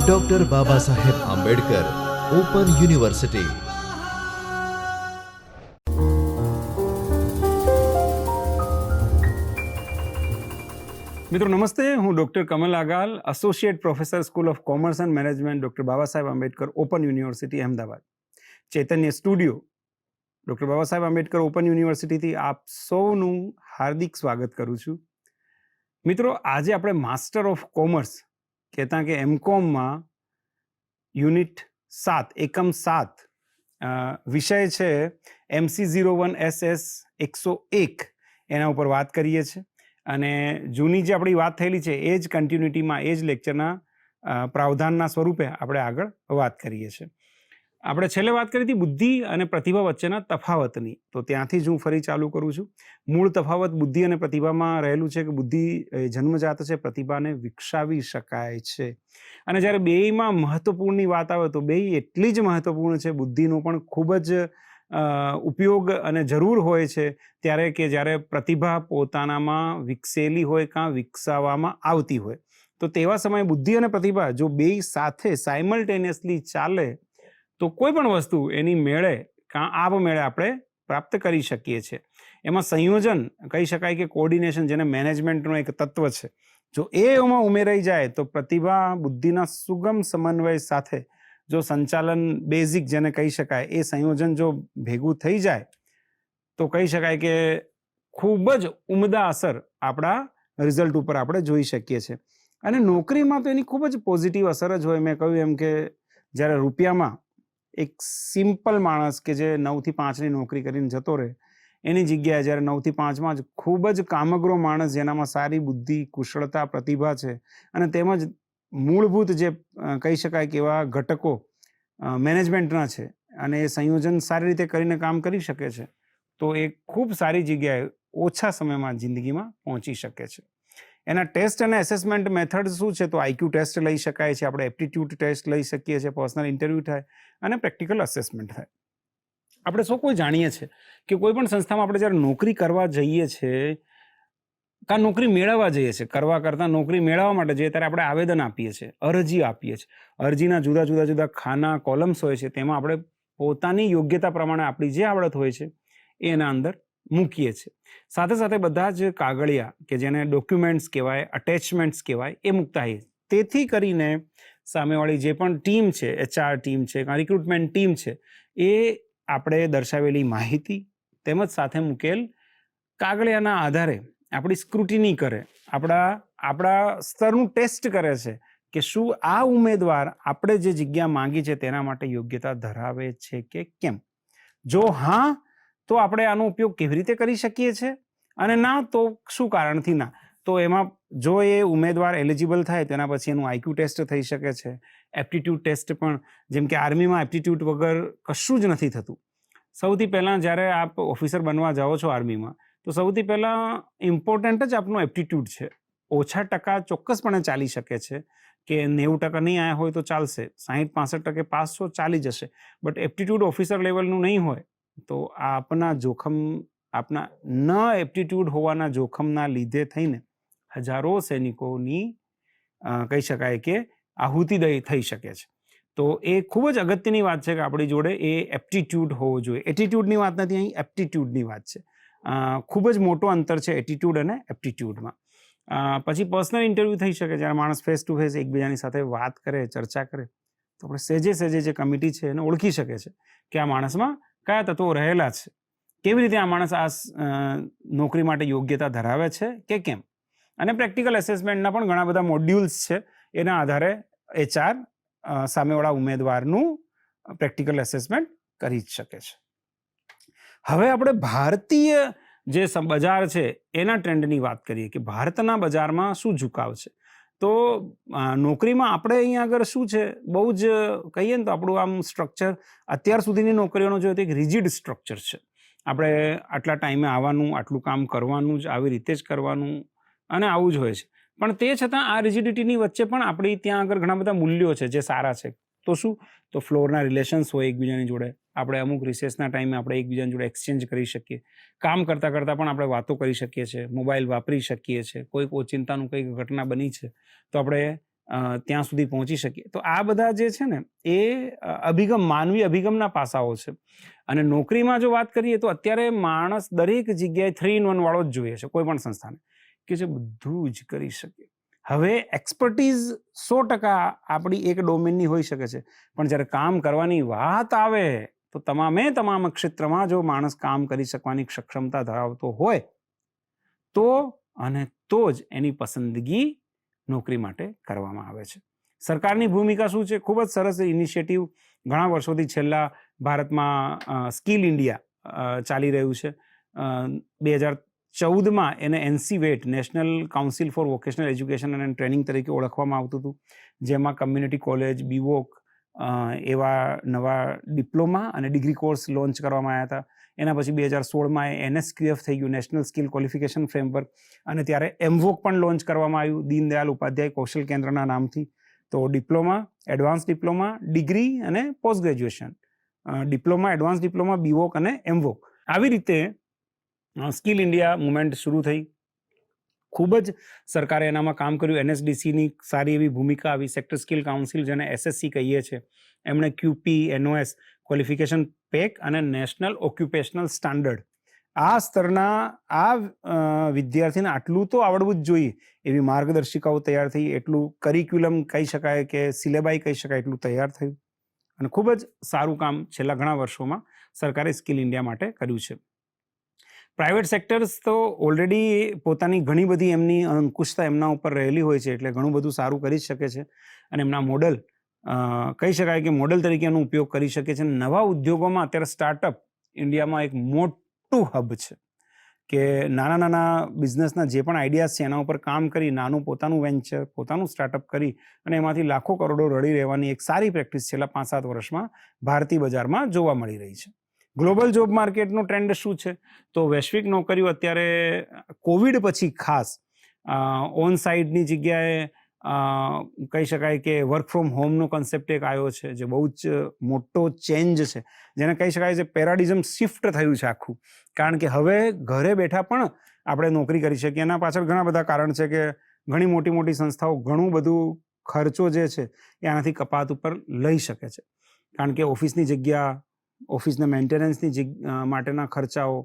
Doctor બાબા Saheb Ambedkar open university મિત્રો નમસ્તે હું doctor Kamal Agal associate professor school of commerce and management doctor Baba Saheb Ambedkar open university Ahmedabad Chaitanya studio doctor Baba Saheb Ambedkar open યુનિવર્સિટીથી આપ સૌનું હાર્દિક સ્વાગત કરું છું મિત્રો, આજે આપણે માસ્ટર ઓફ કોમર્સ કહેતા કે એમકોમમાં યુનિટ સાત, એકમ સાત વિષય છે MC zero one S S એકસો એક. એના ઉપર વાત કરીએ છીએ. અને જૂની જે આપણી વાત થયેલી છે, એ જ કન્ટિન્યુટીમાં એ જ લેક્ચરના પ્રાવધાનના સ્વરૂપે આપણે આગળ વાત કરીએ છીએ. આપણે છેલ્લે વાત કરી હતી બુદ્ધિ અને પ્રતિભા વચ્ચેના તફાવતની. તો ત્યાંથી જ હું ફરી ચાલુ કરું છું. મૂળ તફાવત બુદ્ધિ અને પ્રતિભામાં રહેલું છે કે બુદ્ધિ જન્મજાત છે, પ્રતિભાને વિકસાવી શકાય છે. અને જ્યારે બેયમાં મહત્વપૂર્ણની વાત આવે તો બે એટલી જ મહત્વપૂર્ણ છે, બુદ્ધિનો પણ ખૂબ જ ઉપયોગ અને જરૂર હોય છે, ત્યારે કે જ્યારે પ્રતિભા પોતાનામાં વિકસેલી હોય કાં વિકસાવવામાં આવતી હોય. તો તેવા સમયે બુદ્ધિ અને પ્રતિભા જો બેય સાથે સાયમલ્ટેનિયસલી ચાલે તો કોઈ પણ વસ્તુ એની મેળે કાં આપમેળે આપણે પ્રાપ્ત કરી શકીએ છીએ. એમાં સંયોજન કહી શકાય કે કોર્ડિનેશન જેને મેનેજમેન્ટનું એક તત્વ છે. જો એ એમાં ઉમેરાઈ જાય તો પ્રતિભા, બુદ્ધિના સુગમ સમન્વય સાથે જો સંચાલન બેઝિક જેને કહી શકાય, એ સંયોજન જો ભેગું થઈ જાય, તો કહી શકાય કે ખૂબ જ ઉમદા અસર આપણા રિઝલ્ટ ઉપર આપણે જોઈ શકીએ છીએ. અને નોકરીમાં તો એની ખૂબ જ પોઝિટિવ અસર જ હોય. મેં કહ્યું એમ કે જ્યારે રૂપિયામાં એક સિમ્પલ માણસ કે જે નવથી પાંચની નોકરી કરીને જતો રહે, એની જગ્યાએ જ્યારે નવથી પાંચમાં જ ખૂબ જ કામગરો માણસ જેનામાં સારી બુદ્ધિ, કુશળતા, પ્રતિભા છે અને તેમજ મૂળભૂત જે કહી શકાય કે એવા ઘટકો મેનેજમેન્ટના છે અને એ સંયોજન સારી રીતે કરીને કામ કરી શકે છે, તો એ ખૂબ સારી જગ્યાએ ઓછા સમયમાં જિંદગીમાં પહોંચી શકે છે. એના ટેસ્ટ અને એસેસમેન્ટ મેથડ શું છે? તો આઈક્યુ ટેસ્ટ લઈ શકાય છે, આપણે એપ્ટિટ્યૂડ ટેસ્ટ લઈ શકીએ છીએ, પર્સનલ ઇન્ટરવ્યૂ થાય અને પ્રેક્ટિકલ અસેસમેન્ટ થાય. આપણે સૌ કોઈ જાણીએ છીએ કે કોઈ પણ સંસ્થામાં આપણે જ્યારે નોકરી કરવા જઈએ છીએ, કાં નોકરી મેળવવા જઈએ છીએ, કરવા કરતાં નોકરી મેળવવા માટે જઈએ ત્યારે આપણે આવેદન આપીએ છીએ, અરજી આપીએ છીએ. અરજીના જુદા જુદા જુદા ખાના, કોલમ્સ હોય છે, તેમાં આપણે પોતાની યોગ્યતા પ્રમાણે આપણી જે આવડત હોય છે, એના અંદર મૂકીએ છીએ. સાથે સાથે બધા જ કાગળિયા કે જેને ડોક્યુમેન્ટ્સ કહેવાય અટેચમેન્ટ્સ કહેવાય, એ મૂકતા હોઈએ તેથી કરીને સામેવાળી જે પણ ટીમ છે એચઆર ટીમ છે રિક્રુટમેન્ટ ટીમ છે, એ આપણે દર્શાવેલી માહિતી તેમજ સાથે મૂકેલ કાગળિયાના આધારે આપણી સ્ક્રુટિની કરે. આપણા આપણા સ્તરનું ટેસ્ટ કરે છે કે શું આ ઉમેદવાર આપણે જે જગ્યા માંગી છે તેના માટે યોગ્યતા ધરાવે છે કે કેમ? જો હા તો આપણે આનો ઉપયોગ કેવી રીતે કરી શકીએ છીએ? અને ના, તો શું કારણથી ના? તો એમાં જો એ ઉમેદવાર એલિજિબલ થાય, તેના પછી એનું આઈક્યુ ટેસ્ટ થઈ શકે છે. એપ્ટિટ્યૂડ ટેસ્ટ પણ, જેમ કે આર્મીમાં એપ્ટિટ્યૂડ વગર કશું જ નથી થતું. સૌથી પહેલાં જ્યારે આપ ઓફિસર બનવા જાઓ છો આર્મીમાં તો સૌથી પહેલાં ઇમ્પોર્ટન્ટ જ આપનો એપ્ટિટ્યૂડ છે. ઓછા ટકા ચોક્કસપણે ચાલી શકે છે. કે નેવું ટકા નહીં આવ્યા હોય તો ચાલશે. સાહીઠ, પાસઠ ટકે પાસ છો ચાલી જશે. બટ એપ્ટિટ્યૂડ ઓફિસર લેવલનું નહીં હોય તો આપના જોખમ, આપના ન એપ્ટિટ્યૂડ હોવાના જોખમના લીધે થઈને હજારો સૈનિકોની કહી શકાય કે આહુતિ થઈ શકે છે. તો એ ખૂબ જ અગત્યની વાત છે કે આપણી જોડે એ એપ્ટિટ્યૂડ હોવો જોઈએ. એટીટ્યૂડની વાત નથી અહીં, એપ્ટિટ્યૂડની વાત છે. ખૂબ જ મોટો અંતર છે એટીટ્યૂડ અને એપ્ટિટ્યૂડમાં. પછી પર્સનલ ઇન્ટરવ્યૂ થઈ શકે જ્યારે માણસ ફેસ ટુ ફેસ એકબીજાની સાથે વાત કરે, ચર્ચા કરે, તો આપણે સેજે સેજે જે કમિટી છે એને ઓળખી શકે છે કે આ માણસમાં કયા તત્વો રહેલા છે? કેવી રીતે આ માણસ આ નોકરી માટે યોગ્યતા ધરાવે છે કે કેમ? અને પ્રેક્ટિકલ એસેસમેન્ટના પણ ઘણા બધા મોડ્યુલ્સ છે. એના આધારે એચઆર સામેવાળા ઉમેદવારનું પ્રેક્ટિકલ એસેસમેન્ટ કરી જ શકે છે. હવે આપણે ભારતીય જે બજાર છે એના ટ્રેન્ડની વાત કરીએ કે ભારતના બજારમાં શું ઝુકાવ છે? તો નોકરીમાં આપણે અહીંયા આગળ શું છે? બહુ જ કહીએ ને તો આપણું આમ સ્ટ્રક્ચર અત્યાર સુધીની નોકરીઓનો જોઈએ તો એક રિજિડ સ્ટ્રક્ચર છે. આપણે આટલા ટાઈમે આવવાનું, આટલું કામ કરવાનું જ, આવી રીતે જ કરવાનું અને આવું જ હોય છે. પણ તે છતાં આ રિજિડિટીની વચ્ચે પણ આપણી ત્યાં આગળ ઘણા બધા મૂલ્યો છે જે સારા છે. તો શું? તો ફ્લોરના રિલેશન્સ હોય એકબીજાની જોડે. આપણે અમુક રિસેસના ટાઈમે આપણે એકબીજાની જોડે એક્સચેન્જ કરી શકીએ. કામ કરતાં કરતાં પણ આપણે વાતો કરી શકીએ છીએ, મોબાઈલ વાપરી શકીએ છીએ કોઈ ઓચિંતાનું કંઈક ઘટના બની છે, તો આપણે ત્યાં સુધી પહોંચી શકીએ. તો આ બધા જે છે ને, એ અભિગમ, માનવી અભિગમના પાસાઓ છે. અને નોકરીમાં જો વાત કરીએ તો અત્યારે માણસ દરેક જગ્યાએ થ્રી ઇન વન વાળો જ જોઈએ છે, કોઈ પણ સંસ્થાને. કે જે બધું જ કરી શકે. હવે એક્સપર્ટીઝ સો ટકા આપણી એક ડોમેનની હોઈ શકે છે. પણ જ્યારે કામ કરવાની વાત આવે, તો તમામે તમામ ક્ષેત્રમાં જો માણસ કામ કરી શકવાની સક્ષમતા ધરાવતો હોય, તો અને તો જ એની પસંદગી નોકરી માટે કરવામાં આવે છે. સરકારની ભૂમિકા શું છે? ખૂબ જ સરસ ઇનિશિયેટિવ ઘણા વર્ષોથી છેલ્લા ભારતમાં સ્કિલ ઇન્ડિયા ચાલી રહ્યું છે. બે હજાર ચૌદમાં એને NCVET national council for vocational education અને ટ્રેનિંગ તરીકે ઓળખવામાં આવતું હતું. જેમાં કમ્યુનિટી કોલેજ બીવોક એવા નવા ડિપ્લોમા અને ડિગ્રી કોર્સ લોન્ચ કરવામાં આવ્યા હતા. એના પછી બે હજાર સોળમાં એનએસક્યુએફ થઈ ગયું નેશનલ સ્કિલ ક્વોલિફિકેશન ફ્રેમવર્ક અને ત્યારે એમવોક પણ લોન્ચ કરવામાં આવ્યું, દીનદયાલ ઉપાધ્યાય કૌશલ કેન્દ્રના નામથી. તો ડિપ્લોમા, એડવાન્સ ડિપ્લોમા, ડિગ્રી અને post graduation. Diploma, advance diploma BVoc અને એમવોક આવી રીતે સ્કિલ ઇન્ડિયા મુવમેન્ટ શરૂ થઈ. ખૂબ જ સરકારે એનામાં કામ કર્યું. એનએસડીસીની સારી એવી ભૂમિકા આવી. સેક્ટર સ્કિલ કાઉન્સિલ જેને એસએસસી કહીએ છીએ એમણે ક્યુપી એનઓએસ, ક્વોલિફિકેશન પેક અને નેશનલ ઓક્યુપેશનલ સ્ટાન્ડર્ડ. આ સ્તરના, આ વિદ્યાર્થીને આટલું તો આવડવું જ જોઈએ. એવી માર્ગદર્શિકાઓ તૈયાર થઈ. એટલું કરિક્યુલમ કહી શકાય કે સિલેબાઈ કહી શકાય એટલું તૈયાર થયું. અને ખૂબ જ સારું કામ છેલ્લા ઘણા વર્ષોમાં સરકારે સ્કિલ ઇન્ડિયા માટે કર્યું છે. પ્રાઇવેટ સેક્ટર્સ તો ઓલરેડી પોતાની ઘણી બધી એમની અંકુશતા એમના ઉપર રહેલી હોય છે, એટલે ઘણું બધું સારું કરી શકે છે. અને એમના મોડલ કહી શકાય કે મોડલ તરીકે એનો ઉપયોગ કરી શકે છે. નવા ઉદ્યોગોમાં અત્યારે સ્ટાર્ટઅપ ઇન્ડિયામાં એક મોટું હબ છે કે નાના નાના બિઝનેસના જે પણ આઈડિયાઝ છે એના ઉપર કામ કરી, નાનું પોતાનું વેન્ચર પોતાનું સ્ટાર્ટઅપ કરી અને એમાંથી લાખો કરોડો રડી રહેવાની એક સારી પ્રેક્ટિસ છેલ્લા પાંચ સાત વર્ષમાં ભારતીય બજારમાં જોવા મળી રહી છે. ગ્લોબલ જોબ માર્કેટનો ટ્રેન્ડ શું છે? તો વૈશ્વિક નોકરીઓ અત્યારે, કોવિડ પછી ખાસ ઓન સાઇડની જગ્યાએ કહી શકાય કે વર્ક ફ્રોમ હોમનો કન્સેપ્ટ એક આવ્યો છે, જે બહુ જ મોટો ચેન્જ છે. જેને કહી શકાય છે પેરાડિઝમ શિફ્ટ થયું છે આખું. કારણ કે હવે ઘરે બેઠા પણ આપણે નોકરી કરી શકીએ. એના પાછળ ઘણા બધા કારણ છે કે ઘણી મોટી મોટી સંસ્થાઓ ઘણું બધું ખર્ચો જે છે એ આનાથી કપાત ઉપર લઈ શકે છે. કારણ કે ઓફિસની જગ્યા ઓફિસના મેન્ટેનન્સની માટેના ખર્ચાઓ,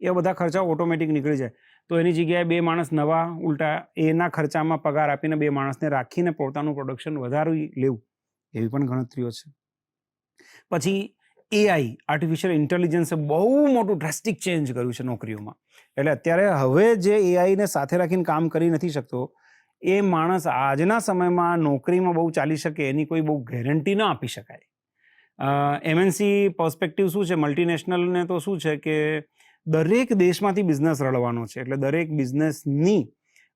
એ બધા ખર્ચાઓ ઓટોમેટિક નીકળી જાય. તો એની જગ્યાએ બે માણસ નવા ઉલટા, એના ખર્ચામાં પગાર આપીને બે માણસને રાખીને પોતાનું પ્રોડક્શન વધારી લેવું, એવી પણ ગણતરીઓ છે. પછી એઆઈ આર્ટિફિશિયલ ઇન્ટેલિજન્સે બહુ મોટું ડ્રાસ્ટિક ચેન્જ કર્યું છે નોકરીઓમાં. એટલે અત્યારે હવે જે એઆઈને સાથે રાખીને કામ કરી નથી શકતો, એ માણસ આજના સમયમાં નોકરીમાં બહુ ચાલી શકે, એની કોઈ બહુ ગેરંટી ન આપી શકાય. એમએનસી પર્સપેક્ટિવ શું છે? મલ્ટીનેશનલને તો શું છે કે દરેક દેશમાંથી બિઝનેસ રળવાનો છે. એટલે દરેક બિઝનેસની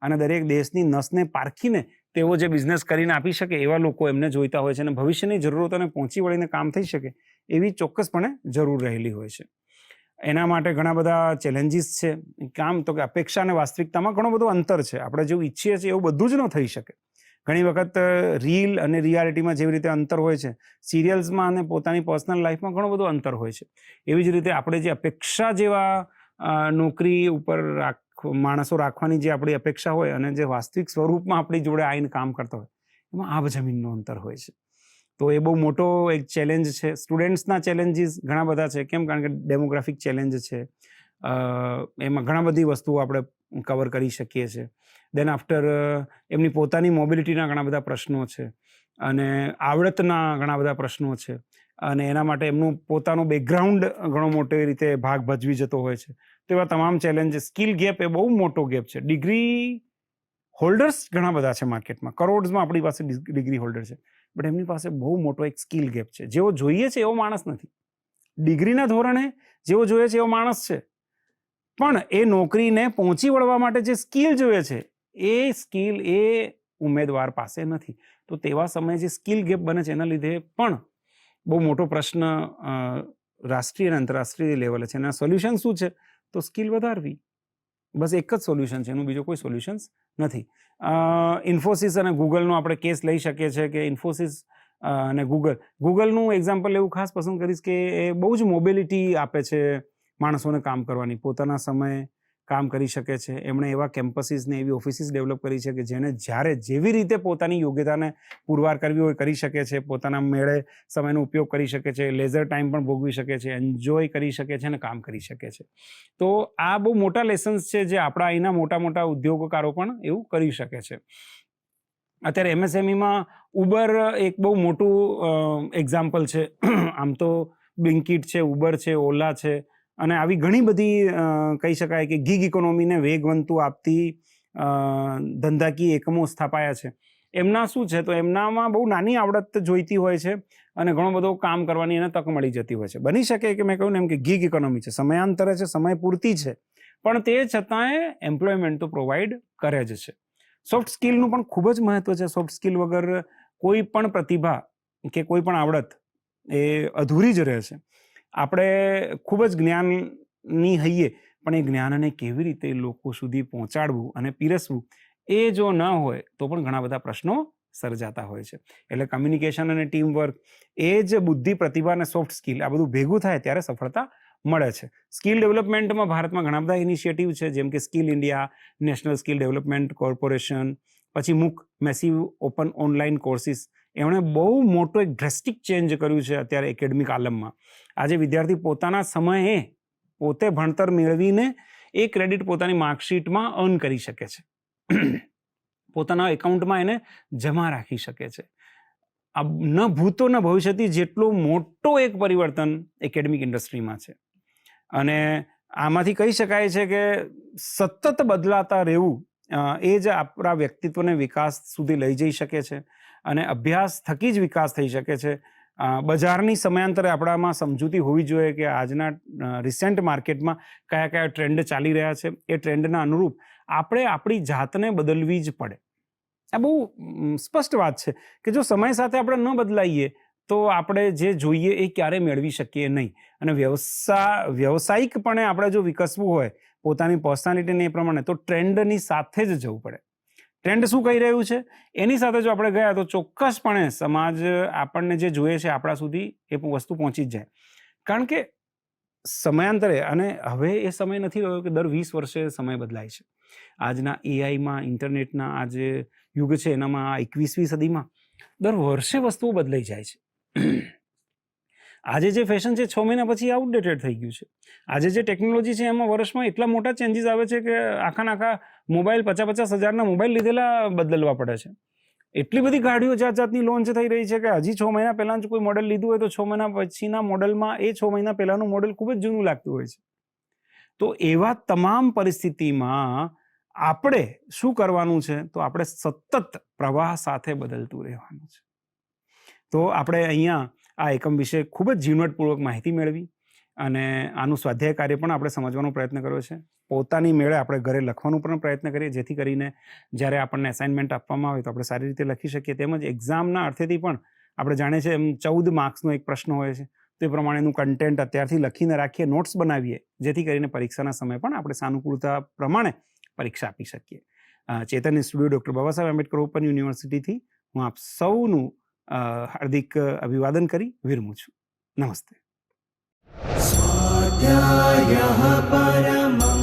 અને દરેક દેશની નસને પારખીને તેઓ જે બિઝનેસ કરીને આપી શકે એવા લોકો એમને જોઈતા હોય છે અને ભવિષ્યની જરૂરતોને પહોંચી વળીને કામ થઈ શકે એવી ચોક્કસપણે જરૂર રહેલી હોય છે. એના માટે ઘણા બધા ચેલેન્જીસ છે. કામ તો કે અપેક્ષા અને વાસ્તવિકતામાં ઘણો બધો અંતર છે. આપણે જેવું ઈચ્છીએ છીએ એવું બધું જ ન થઈ શકે. ઘણી વખત રીલ અને રિયાલિટીમાં જેવી રીતે અંતર હોય છે સિરિયલ્સમાં અને પોતાની પર્સનલ લાઈફમાં ઘણો બધો અંતર હોય છે. એવી જ રીતે આપણે જે અપેક્ષા જેવા નોકરી ઉપર રાખ, માણસો રાખવાની જે આપણી અપેક્ષા હોય અને જે વાસ્તવિક સ્વરૂપમાં આપણી જોડે આવીને કામ કરતા હોય, એમાં આબ જમીનનો અંતર હોય છે. તો એ બહુ મોટો એક ચેલેન્જ છે. સ્ટુડન્ટ્સના ચેલેન્જીસ ઘણા બધા છે. કેમ? કારણ કે ડેમોગ્રાફિક ચેલેન્જ છે. એમાં ઘણા બધી વસ્તુઓ આપણે કવર કરી શકીએ છીએ. દેન આફ્ટર એમની પોતાની મોબિલિટીના ઘણા બધા પ્રશ્નો છે. અને આવડતના ઘણા બધા પ્રશ્નો છે. અને એના માટે એમનું પોતાનું બેકગ્રાઉન્ડ ઘણો મોટો રીતે ભાગ ભજવી જતો હોય છે. તો એવા તમામ ચેલેન્જ સ્કિલ ગેપ એ બહુ મોટો ગેપ છે. ડિગ્રી હોલ્ડર્સ ઘણા બધા છે માર્કેટમાં કરોડ્સમાં આપણી પાસે ડિગ્રી હોલ્ડર છે. બટ એમની પાસે બહુ મોટો એક સ્કિલ ગેપ છે. જેવો જોઈએ છે એવો માણસ નથી. ડિગ્રીના ધોરણે જેવો જોઈએ છે એવો માણસ છે. પણ એ નોકરીને પહોંચી વળવા માટે જે સ્કિલ જોઈએ છે એ સ્કિલ એ ઉમેદવાર પાસે નથી. તો તેવા સમયે જે સ્કિલ ગેપ બને છે, એના લીધે પણ બહુ મોટો પ્રશ્ન રાષ્ટ્રીય અને આંતરરાષ્ટ્રીય લેવલે છે. એના સોલ્યુશન શું છે? તો સ્કિલ વધારવી. બસ એક જ સોલ્યુશન છે, એનું બીજું કોઈ સોલ્યુશન્સ નથી. ઇન્ફોસિસ અને ગૂગલનો આપણે કેસ લઈ શકીએ છીએ કે ઇન્ફોસિસ અને ગૂગલ. ગૂગલનું એક્ઝામ્પલ એવું ખાસ પસંદ કરીશ કે એ બહુ જ મોબિલિટી આપે છે માણસોને કામ કરવાની. પોતાના સમય કામ કરી શકે છે. એમણે એવા કેમ્પસીસને એવી ઓફિસીસ ડેવલપ કરી છે કે જેને જ્યારે જેવી રીતે પોતાની યોગ્યતાને પુરવાર કરવી હોય કરી શકે છે, પોતાના મેળે સમયનો ઉપયોગ કરી શકે છે લેઝર ટાઈમ પણ ભોગવી શકે છે એન્જોય કરી શકે છે અને કામ કરી શકે છે. તો આ બહુ મોટા લેસન્સ છે જે આપણા અહીંના મોટા મોટા ઉદ્યોગકારો પણ એવું કરી શકે છે. અત્યારે એમએસએમઈમાં ઉબર એક બહુ મોટું એક્ઝામ્પલ છે. આમ તો બ્લિંકિટ છે ઉબર છે ઓલા છે અને આવી ઘણી બધી કહી શકાય કે ગીગ ઇકોનોમીને વેગવંતુ આપતી ધંધાકીય એકમો સ્થાપાયા છે. એમના શું છે? તો એમનામાં બહુ નાની આવડત જોઈતી હોય છે અને ઘણો બધો કામ કરવાની એને તક મળી જતી હોય છે. બની શકે કે મેં કહ્યું ને એમ કે ગીગ ઇકોનોમી છે. સમયાંતરે છે, સમય પૂરતી છે. પણ તે છતાંય એમ્પ્લોયમેન્ટ તો પ્રોવાઈડ કરે જ છે. સોફ્ટ સ્કિલનું પણ ખૂબ જ મહત્વ છે. સોફ્ટ સ્કિલ વગર કોઈ પણ પ્રતિભા કે કોઈ પણ આવડત એ અધૂરી જ રહે છે. આપણે ખૂબ જ જ્ઞાનની હૈયે પણ એ જ્ઞાનને કેવી રીતે લોકો સુધી પહોંચાડવું અને પીરસવું, એ જો ન હોય, તો પણ ઘણા બધા પ્રશ્નો સર્જાતા હોય છે. એટલે કમ્યુનિકેશન અને ટીમ વર્ક એ જ બુદ્ધિ પ્રતિભા અને સોફ્ટ સ્કિલ આ બધું ભેગું થાય ત્યારે સફળતા મળે છે. સ્કિલ ડેવલપમેન્ટમાં ભારતમાં ઘણા બધા ઇનિશિયેટિવ છે, જેમ કે skill India national skill development corporation પછી MOOC massive open online courses એમણે બહુ મોટો એક ડ્રેસ્ટિક ચેન્જ કર્યું છે અત્યારે એકેડમિક આલમમાં. આજે વિદ્યાર્થી પોતાના સમયે પોતે ભણતર મેળવીને એ ક્રેડિટ પોતાની માર્કશીટમાં અર્ન કરી શકે છે. પોતાના એકાઉન્ટમાં એને જમા રાખી શકે છે. આ ન ભૂતો ન ભવિષ્યથી જેટલું મોટો એક પરિવર્તન એકેડમિક ઇન્ડસ્ટ્રીમાં છે. અને આમાંથી કહી શકાય છે કે સતત બદલાતા રહેવું એ જ આપણા વ્યક્તિત્વને વિકાસ સુધી લઈ જઈ શકે છે. અને અભ્યાસ થકી જ વિકાસ થઈ શકે છે. બજારની સમયાંતરે આપણામાં સમજૂતી હોવી જોઈએ કે આજના રિસેન્ટ માર્કેટમાં કયા કયા ટ્રેન્ડ ચાલી રહ્યા છે. એ ટ્રેન્ડના અનુરૂપ આપણે આપણી જાતને બદલવી જ પડે. આ બહુ સ્પષ્ટ વાત છે કે જો સમય સાથે આપણે ન બદલાઈએ તો આપણે જે જોઈએ એ ક્યારે મેળવી શકીએ નહીં. અને વ્યવસાય વ્યવસાયિકપણે આપણે જો વિકસવું હોય પોતાની પર્સનાલિટીને એ પ્રમાણે તો ટ્રેન્ડની સાથે જ જવું પડે. ટ્રેન્ડ શું કહી રહ્યું છે? એની સાથે જો આપણે ગયા તો ચોક્કસપણે સમાજ આપણને જે જોઈએ છે આપણા સુધી એ વસ્તુ પહોંચી જ જાય. કારણ કે સમયાંતરે અને હવે એ સમય નથી રહ્યો કે દર વીસ વર્ષે સમય બદલાય છે. આજના એઆઈમાં ઇન્ટરનેટના આ જે યુગ છે એનામાં, આ એકવીસમી સદીમાં દર વર્ષે વસ્તુઓ બદલાઈ જાય છે. આજે જે ફેશન છે, છ મહિના પછી આઉટડેટેડ થઈ ગયું છે. આજે જે ટેકનોલોજી છે, એમાં વર્ષમાં એટલા મોટા ચેન્જીસ આવે છે કે આખા આખા મોબાઈલ પચાસ પચાસ હજારના મોબાઈલ લીધેલા બદલવા પડે છે. એટલી બધી ગાડીઓ જાત જાતની લોન્ચ થઈ રહી છે કે હજી છ મહિના પહેલાં જ કોઈ મોડેલ લીધું હોય તો છ મહિના પછીના મોડેલમાં એ છ મહિના પહેલાંનું મોડેલ ખૂબ જ જૂનું લાગતું હોય છે. તો એવા તમામ પરિસ્થિતિમાં આપણે શું કરવાનું છે? તો આપણે સતત પ્રવાહ સાથે બદલતું રહેવાનું છે. તો આપણે અહીંયા આ એકમ વિશે ખૂબ જ ઝીણવટપૂર્વક માહિતી મેળવી. અને આનું સ્વાધ્યાય કાર્ય પણ આપણે સમજવાનો પ્રયત્ન કર્યો છે. પોતાની મેળે આપણે ઘરે લખવાનો પણ પ્રયત્ન કરીએ, જેથી કરીને જ્યારે આપણને અસાઇનમેન્ટ આપવામાં આવે તો આપણે સારી રીતે લખી શકીએ. તેમજ એક્ઝામના અર્થેથી પણ આપણે જાણે છે એમ ચૌદ માર્ક્સનો એક પ્રશ્ન હોય છે. તે પ્રમાણેનું કન્ટેન્ટ અત્યારથી લખીને રાખીએ નોટ્સ બનાવીએ, જેથી કરીને પરીક્ષાના સમય પણ આપણે સાનુકૂળતા પ્રમાણે પરીક્ષા આપી શકીએ. ચેતન institute doctor Baba Saheb Ambedkar open યુનિવર્સિટીથી હું આપ સૌનું હાર્દિક અભિવાદન કરી વિરમું છું. નમસ્તે. स्वाध्यायः परमं तप